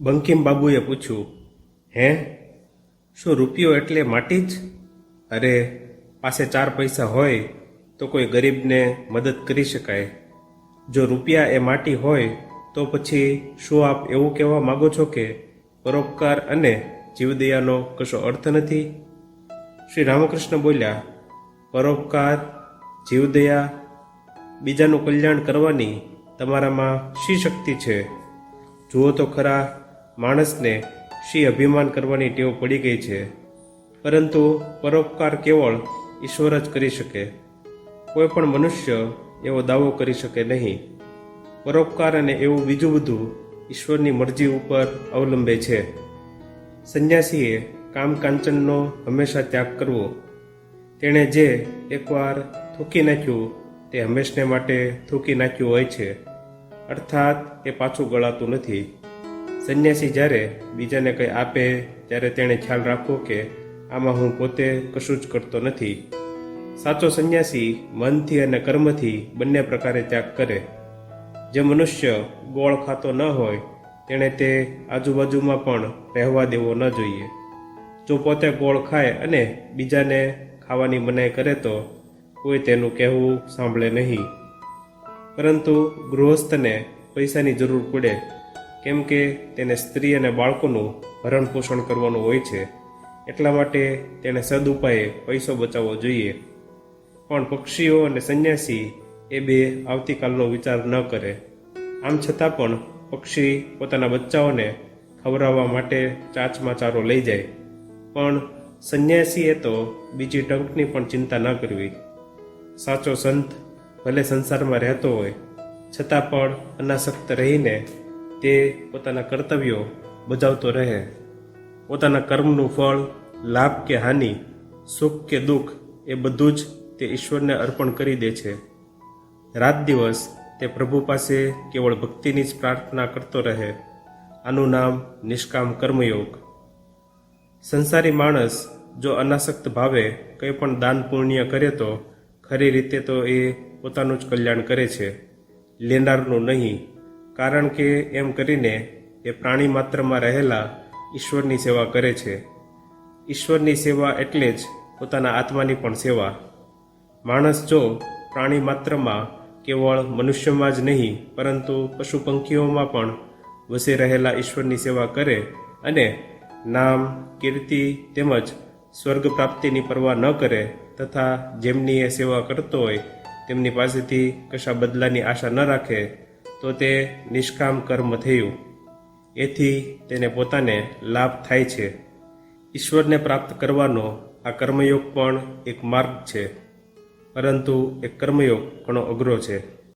બંકિમ બાબુએ પૂછ્યું, હે? શું રૂપિયો એટલે માટી જ? અરે, પાસે ચાર પૈસા હોય તો કોઈ ગરીબને મદદ કરી શકાય. જો રૂપિયા એ માટી હોય તો પછી શું આપ એવું કહેવા માગો છો કે પરોપકાર અને જીવદયાનો કશો અર્થ નથી? શ્રી રામકૃષ્ણ બોલ્યા, પરોપકાર, જીવદયા, બીજાનું કલ્યાણ કરવાની તમારામાં શી શક્તિ છે? જુઓ તો ખરા માણસને શી અભિમાન કરવાની ટેવ પડી ગઈ છે? પરંતુ પરોપકાર કેવળ ઈશ્વર જ કરી શકે. કોઈ પણ મનુષ્ય એવો દાવો કરી શકે નહીં. પરોપકાર અને એવું બીજું બધું ઈશ્વરની મરજી ઉપર અવલંબે છે. સંન્યાસીએ કામકાંચનનો હંમેશા ત્યાગ કરવો. તેણે જે એકવાર થૂકી નાખ્યું, તે હંમેશને માટે થૂકી નાખ્યું હોય છે. અર્થાત, એ પાછું ગળાતું નથી. સંન્યાસી જ્યારે બીજાને કંઈ આપે, ત્યારે તેણે ખ્યાલ રાખવો કે આમાં હું પોતે કશું જ કરતો નથી. સાચો સંન્યાસી મનથી અને કર્મથી બંને પ્રકારે ત્યાગ કરે. જે મનુષ્ય ગોળ ખાતો ન હોય, તેણે તે આજુબાજુમાં પણ રહેવા દેવો ન જોઈએ. જો પોતે ગોળ ખાય અને બીજાને ખાવાની મનાઈ કરે તો કોઈ તેનું કહેવું સાંભળે નહીં. પરંતુ ગૃહસ્થને પૈસાની જરૂર પડે. કેમ કે તેને સ્ત્રી અને બાળકોનું ભરણ પોષણ કરવાનું હોય છે, એટલા માટે તેણે સદુપાયે પૈસો બચાવવો જોઈએ. પણ પક્ષીઓ અને સંન્યાસી એ બે આવતીકાલનો વિચાર ન કરે. આમ છતાં પણ પક્ષી પોતાના બચ્ચાઓને ખવડાવવા માટે ચાચમાં ચારો લઈ જાય. પણ સંન્યાસીએ તો બીજી ટંકની પણ ચિંતા ન કરવી. સાચો સંત ભલે સંસારમાં રહેતો હોય, છતાં પણ અનાસક્ત રહીને તે પોતાના કર્તવ્યો બજાવતો રહે. પોતાના કર્મનું ફળ, લાભ કે હાનિ, સુખ કે દુઃખ, એ બધું જ તે ઈશ્વરને અર્પણ કરી દે છે. રાત દિવસ તે પ્રભુ પાસે કેવળ ભક્તિની જ પ્રાર્થના કરતો રહે. આનું નામ નિષ્કામ કર્મયોગ. સંસારી માણસ જો અનાસક્ત ભાવે કંઈ પણ દાન પુણ્ય કરે તો ખરી રીતે તો એ પોતાનું જ કલ્યાણ કરે છે. લેનારનું નહીં કારણ કે એમ કરીને એ પ્રાણી માત્રમાં રહેલા ઈશ્વરની સેવા કરે છે. ઈશ્વરની સેવા એટલે જ પોતાના આત્માની પણ સેવા. માણસ જો પ્રાણી માત્રમાં કેવળ મનુષ્યમાં જ નહીં, પરંતુ પશુ પંખીઓમાં પણ વસી રહેલા ઈશ્વરની સેવા કરે અને નામ, કીર્તિ તેમજ સ્વર્ગ પ્રાપ્તિની પરવા ન કરે તથા જેમની એ સેવા કરતો હોય, તેમની પાસેથી કશા બદલાની આશા ન રાખે તો તે નિષ્કામ કર્મ થયું. એથી તેને પોતાને લાભ થાય છે. ઈશ્વરને પ્રાપ્ત કરવાનો આ કર્મયોગ પણ એક માર્ગ છે. પરંતુ એ કર્મયોગ ઘણો અઘરો છે.